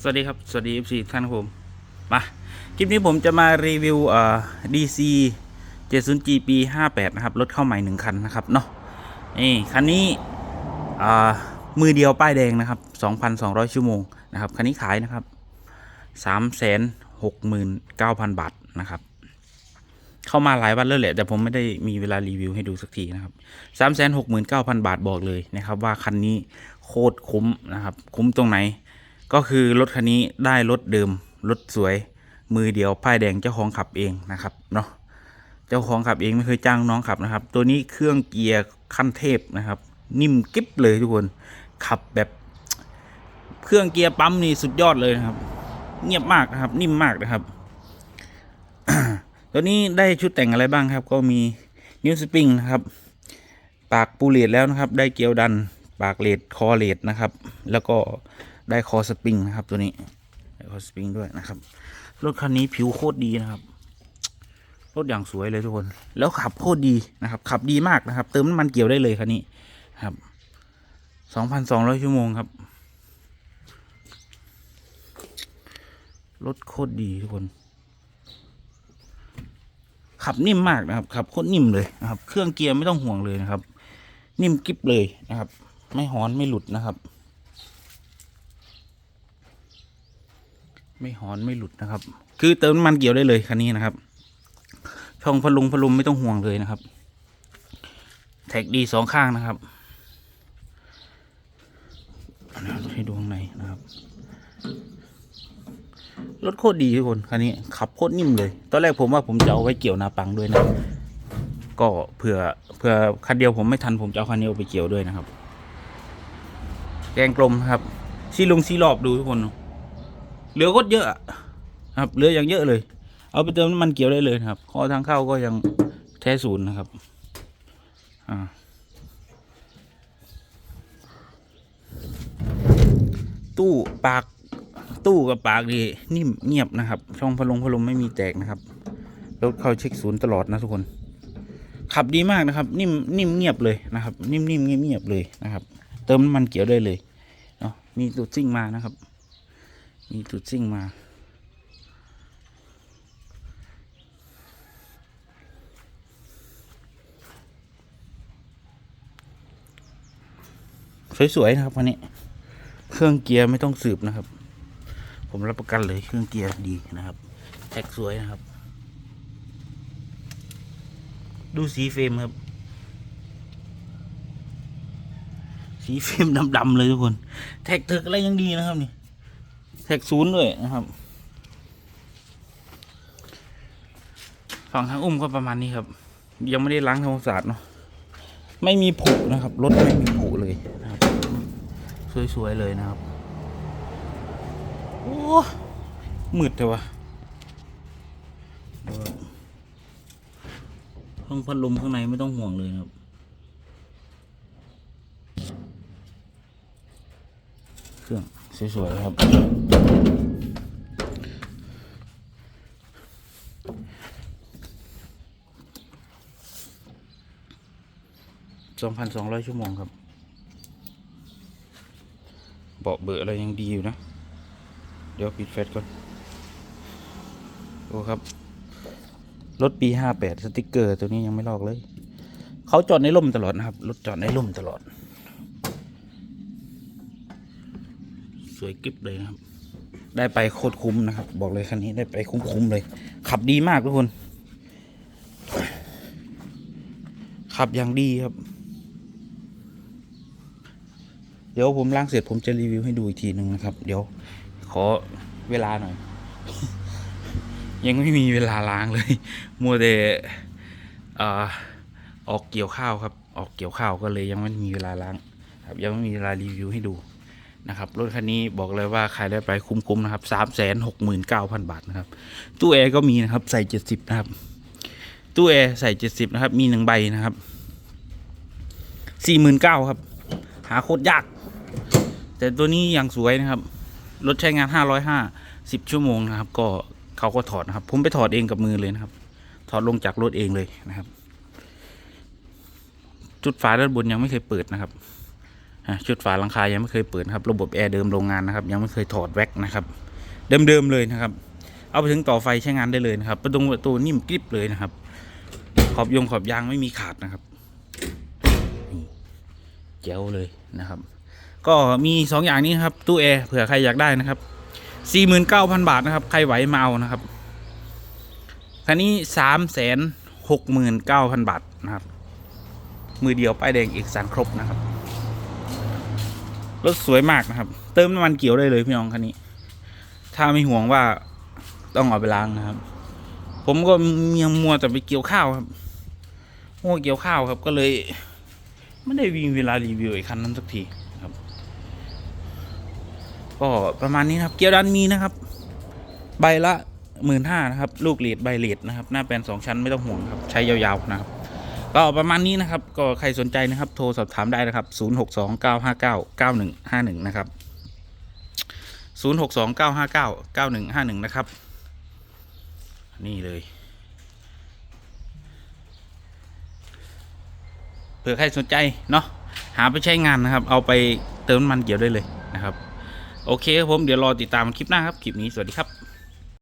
สวัสดีครับ สวัสดี FC ท่านผม มา คลิปนี้ผมจะมารีวิวเอ่อ DC 70G ปี58 นะครับ รถเข้าใหม่หนึ่งคันนะครับเนาะ นี่ คันนี้อ่ามือเดียวป้ายแดงนะครับ 2,200 ชั่วโมงนะครับ คันนี้ขายนะครับ 369,000 บาทนะครับ เข้ามาหลายวันแล้วแหละ แต่ผมไม่ได้มีเวลารีวิวให้ดูสักทีนะครับ 369,000 บาทบอกเลยนะครับ ว่าคันนี้โคตรคุ้มนะครับ คุ้มตรงไหน ก็คือรถคันนี้ได้รถเดิมรถสวย มือเดียวป้ายแดงเจ้าของขับเองนะครับเนาะเจ้าของขับเองไม่เคยจ้างน้องขับนะครับ ตัวนี้เครื่องเกียร์ขั้นเทพนะครับ นิ่มกิ๊บเลยทุกคน ขับแบบเครื่องเกียร์ปั๊มนี่สุดยอดเลยนะครับ เงียบมากนะครับ นิ่มมากนะครับ ตัวนี้ได้ชุดแต่งอะไรบ้างครับ ก็มีนิ้วสปริงนะครับ ปากปูเลตแล้วนะครับ ได้เกลียวดัน ปากเลดคอเลดนะครับ แล้วก็ได้คอสปริงนะครับตัวนี้ได้คอสปริงด้วยนะครับ รถคันนี้ผิวโคตรดีนะครับ รถอย่างสวยเลยทุกคน แล้วขับโคตรดีนะครับ ขับดีมากนะครับ เติมน้ำมันเกี่ยวได้เลยคันนี้ครับสองพันสองร้อยชั่วโมงครับ รถโคตรดีทุกคน ขับนิ่มมากนะครับ ขับโคตรนิ่มเลยนะครับ เครื่องเกียร์ไม่ต้องห่วงเลยนะครับ นิ่มกริบเลยนะครับ ไม่หอนไม่หลุดนะครับ ไม่หอนไม่หลุดนะครับ คือเติมน้ำมันเกี่ยวได้เลยคันนี้นะครับ ช่องพลุงพลุมไม่ต้องห่วงเลยนะครับ แท็กดีสองข้างนะครับให้ดูข้างในนะครับรถโคตรดีทุกคนคันนี้ขับโคตรนิ่มเลย ตอนแรกผมว่าผมจะเอาไว้เกี่ยวนาปังด้วยนะ ก็เผื่อเผื่อคันเดียวผมไม่ทันผมจะเอาคันนี้เอาไปเกี่ยวด้วยนะครับ แกงกลมครับซีลงซีรอบดูทุกคน เหลือก็เยอะครับ เหลืออย่างเยอะเลย เอาไปเติมน้ำมันเกี่ยวได้เลยครับ ข้อทางเข้าก็ยังแท้ศูนย์นะครับอ่าตู้ปากตู้กับปากนี่นิ่มเงียบนะครับ ช่องพลงพลมไม่มีแตกนะครับรถเข้าเช็คศูนย์ตลอดนะทุกคน ขับดีมากนะครับ นิ่มนิ่มเงียบเลยนะครับ นิ่มนิ่มเงียบเงียบเลยนะครับ เติมน้ำมันเกี่ยวได้เลย มีตูดซิ่งมานะครับ มีตูดซิ่งมา สวยๆนะครับคันนี้ เครื่องเกียร์ไม่ต้องสืบนะครับ ผมรับประกันเลยเครื่องเกียร์ดีนะครับแท็กสวยนะครับ ดูสีเฟรมครับ สีเฟรมดำๆเลยทุกคน แท็กเถึกอะไรยังดีนะครับนี่ แท็กศูนย์ด้วยนะครับ ฝั่งทางอุ้มก็ประมาณนี้ครับ ยังไม่ได้ล้างทำความสะอาดเนาะ ไม่มีผุนะครับ รถไม่มีผุเลยนะครับ สวยๆเลยนะครับ โอ้มืดเลยวะดูครับห้องพัดลมข้างในไม่ต้องห่วงเลยนะครับ เครื่องสวยๆครับ สองพันสองร้อยชั่วโมงครับ เบาะเบอร์อะไรยังดีอยู่นะ เดี๋ยวปิดแฟลชก่อน ดูครับ รถปีห้าแปดสติกเกอร์ตัวนี้ยังไม่ลอกเลย เขาจอดในร่มตลอดนะครับ รถจอดในร่มตลอด สวยกริบเลยนะครับ ได้ไปโคตรคุ้มนะครับ บอกเลยคันนี้ได้ไปคุ้มๆเลย ขับดีมากทุกคน ขับอย่างดีครับ เดี๋ยวผมล้างเสร็จผมจะรีวิวให้ดูอีกทีหนึ่งนะครับ เดี๋ยว ขอเวลาหน่อย ยังไม่มีเวลาล้างเลย มัวแต่เอ่อออกเกี่ยวข้าวครับ ออกเกี่ยวข้าวก็เลยยังไม่มีเวลาล้างครับยังไม่มีเวลารีวิวให้ดู นะครับรถคันนี้บอกเลยว่าขายได้ไปคุ้มๆนะครับสามแสนหกหมื่นเก้าพันบาทนะครับตู้แอร์ก็มีนะครับใส่เจ็ดสิบนะครับตู้แอร์ใส่เจ็ดสิบนะครับมีหนึ่งใบนะครับสี่หมื่นเก้าครับ หาโคตรยาก แต่ตัวนี้อย่างสวยนะครับรถใช้งานห้าร้อยห้าสิบชั่วโมงนะครับ ก็เขาก็ถอดนะครับ ผมไปถอดเองกับมือเลยนะครับ ถอดลงจากรถเองเลยนะครับ จุดฝาด้านบนยังไม่เคยเปิดนะครับ ชุดฝาหลังคายังไม่เคยเปิดครับ ระบบแอร์เดิมโรงงานนะครับ ยังไม่เคยถอดแว็กนะครับ เดิมๆเลยนะครับ เอาไปถึงต่อไฟใช้งานได้เลยนะครับ ประตูประตูนิ่มกริบเลยนะครับ ขอบยงขอบยางไม่มีขาดนะครับเจ๋วเลยนะครับ ก็มีสองอย่างนี้ครับ ตู้แอร์เผื่อใครอยากได้นะครับสี่หมื่นเก้าพันบาทนะครับ ใครไหวมาเอานะครับคันนี้สามแสนหกหมื่นเก้าพันบาทนะครับ มือเดียวป้ายแดงเอกสารครบนะครับ รถสวยมากนะครับ เติมน้ำมันเกี่ยวได้เลยพี่น้องคันนี้ ถ้าไม่ห่วงว่าต้องเอาไปล้างนะครับ ผมก็ยังมัวแต่ไปเกี่ยวข้าวครับมัวเกี่ยวข้าวครับก็เลย ไม่ได้วีเวลารีวิวไอ้คันนั้นสักทีครับ ก็ประมาณนี้นะครับ เกียร์ดันมีนะครับ ใบละหมื่นห้านะครับ ลูกเลดใบเลดนะครับ หน้าแปลนสองชั้นไม่ต้องห่วงครับ ใช้ยาวๆนะครับ ก็ประมาณนี้นะครับ ก็ใครสนใจนะครับ โทรสอบถามได้นะครับ 0 6 2 9 5 9 9 1 5 1 นะครับ 0 6 2 9 5 9 9 1 5 1 นะครับ นี่เลย เผื่อใครสนใจเนาะ หาไปใช้งานนะครับ เอาไปเติมมันเกี่ยวได้เลยนะครับ โอเคครับผม เดี๋ยวรอติดตามคลิปหน้าครับ คลิปนี้ สวัสดีครับ